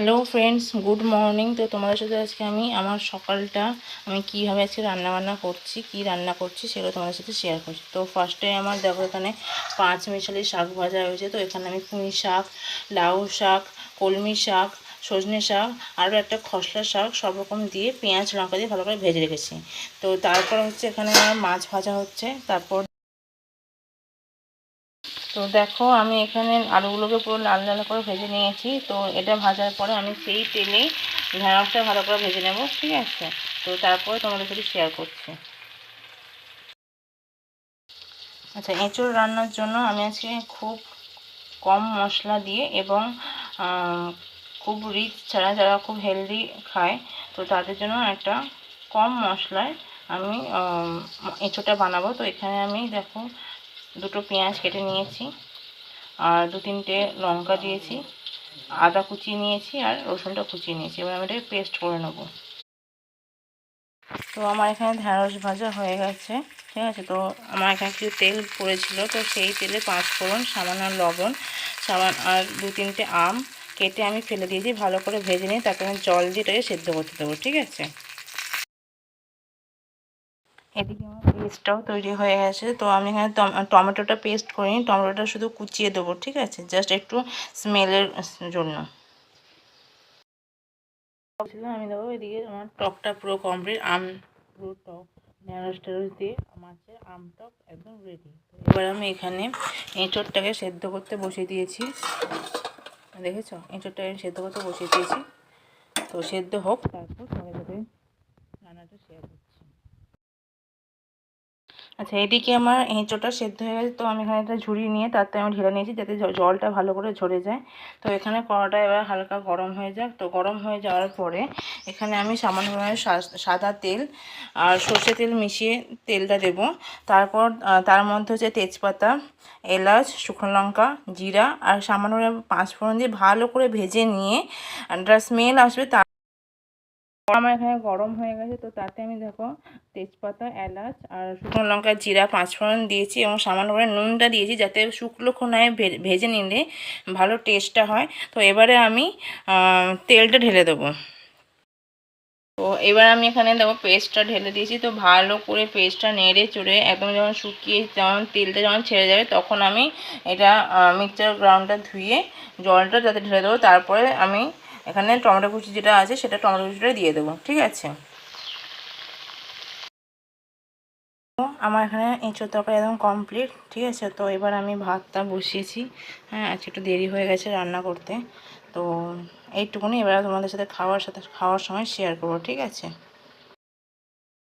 Hello friends good morning তো তোমাদের সাথে আজকে আমি আমার সকালটা, আমি কীভাবে আজকে রান্নাবান্না করছি, কি রান্না করছি সেগুলো তোমাদের সাথে শেয়ার করছি। তো ফার্স্টে আমার দেখো এখানে পাঁচ মিশালি শাক ভাজা হয়েছে। তো এখানে আমি পুঁই শাক, লাউ শাক, কলমি শাক, সজনে শাক, আরও একটা খসলা শাক সব রকম দিয়ে পেঁয়াজ, লঙ্কা দিয়ে ভালো করে ভেজে রেখেছি। তো তারপর হচ্ছে এখানে আমার মাছ ভাজা হচ্ছে। তারপর তো দেখো, আমি এখানে আলুগুলোকে পুরো লাল লাল করে ভেজে নিয়েছি। তো এটা ভাজার পরে আমি সেই তেলেই ঢেঁড়সটা ভালো করে ভেজে নেব, ঠিক আছে? তো তারপরে তোমাদের সাথে শেয়ার করছি। আচ্ছা এঁচড় রান্নার জন্য আমি আজকে খুব কম মশলা দিয়ে এবং খুব রিচ ছাড়া যারা খুব হেলদি খায়, তো তাদের জন্য একটা কম মশলায় আমি এঁচোড়টা বানাবো। তো এখানে আমি দেখো দুটো পেঁয়াজ কেটে নিয়েছি, আর দু তিনটে লঙ্কা দিয়েছি, আদা কুচিয়ে নিয়েছি আর রসুনটা কুচিয়ে নিয়েছি। এবার আমি এটাকে পেস্ট করে নেব। তো আমার এখানে ঢ্যাঁড়স ভাজা হয়ে গেছে, ঠিক আছে? তো আমার এখানে কিছু তেল পড়েছিল, তো সেই তেলে পাঁচ ফোড়ন, সামান্য লবণ সামান আর দু তিনটে আম কেটে আমি ফেলে দিয়েছি, ভালো করে ভেজে নিয়ে তারপরে আমি জল দিয়ে এটাকে সেদ্ধ করতে দেবো, ঠিক আছে? এদিকে আমার পেস্টটাও তৈরি হয়ে গেছে। তো আমি এখানে টমেটোটা পেস্ট করিনি, টমেটোটা শুধু কুচিয়ে দেবো, ঠিক আছে? জাস্ট একটু স্মেলের জন্য। আমি দেবো এদিকে আমার টকটা পুরো কমপ্লিট আম পুরো টক ঢেঁড়স টেঁড়স দিয়ে মাছের আম টক একদম রেডি এবার আমি এখানে এঁচোড়টাকে সেদ্ধ করতে বসিয়ে দিয়েছি। দেখেছ? এঁচোড়টাকে সেদ্ধ করতে বসিয়ে দিয়েছি। তো সেদ্ধ হোক, তারপর তোমাদের সাথে রান্নাটা শেয়ার করছি। আচ্ছা এদিকে আমার এঁচোটা সেদ্ধ হয়ে গেছে, তো আমি এখানে একটা ঝুড়ি নিয়ে তাতে আমি ঢেলে নিয়েছি যাতে জলটা ভালো করে ঝরে যায়। তো এখানে কড়াটা এবার হালকা গরম হয়ে যাক। তো গরম হয়ে যাওয়ার পরে এখানে আমি সামান্য সাদা তেল আর সর্ষে তেল মিশিয়ে তেলটা দেব। তারপর তার মধ্যে হচ্ছে তেজপাতা, এলাচ, শুকনো লঙ্কা, জিরা আর সামান্য পাঁচ ফোড়ন দিয়ে ভালো করে ভেজে নিয়ে একটা স্মেল আসবে তার আমার এখানে গরম হয়ে গেছে, তো তাতে আমি দেখো তেজপাতা, এলাচ আর শুকনো লঙ্কা, জিরা, পাঁচফোড়ন দিয়েছি এবং সামান্য করে নুনটা দিয়েছি যাতে শুকনো খোনায় ভেজে নিলে ভালো টেস্টটা হয়। তো এবারে আমি তেলটা ঢেলে দেবো। তো এবার আমি এখানে দেখো পেস্টটা ঢেলে দিয়েছি, তো ভালো করে পেস্টটা নেড়ে চড়ে একদম যখন শুকিয়ে যেমন তেলটা যখন ছেড়ে যাবে তখন আমি এটা মিক্সচার গ্রাউন্ডটা ধুয়ে জলটা যাতে ঢেলে দেবো। তারপরে আমি এখানে টমেটো কুচি যেটা আছে, সেটা টমেটো কুচিটা দিয়ে দেবো, ঠিক আছে? আমার এখানে এঁচোর তরকারি একদম কমপ্লিট ঠিক আছে? তো এবার আমি ভাতটা বসিয়েছি। হ্যাঁ আজকে একটু দেরি হয়ে গেছে রান্না করতে। তো এইটুকুনি এবার তোমাদের সাথে খাওয়ার সাথে, খাওয়ার সময় শেয়ার করব, ঠিক আছে?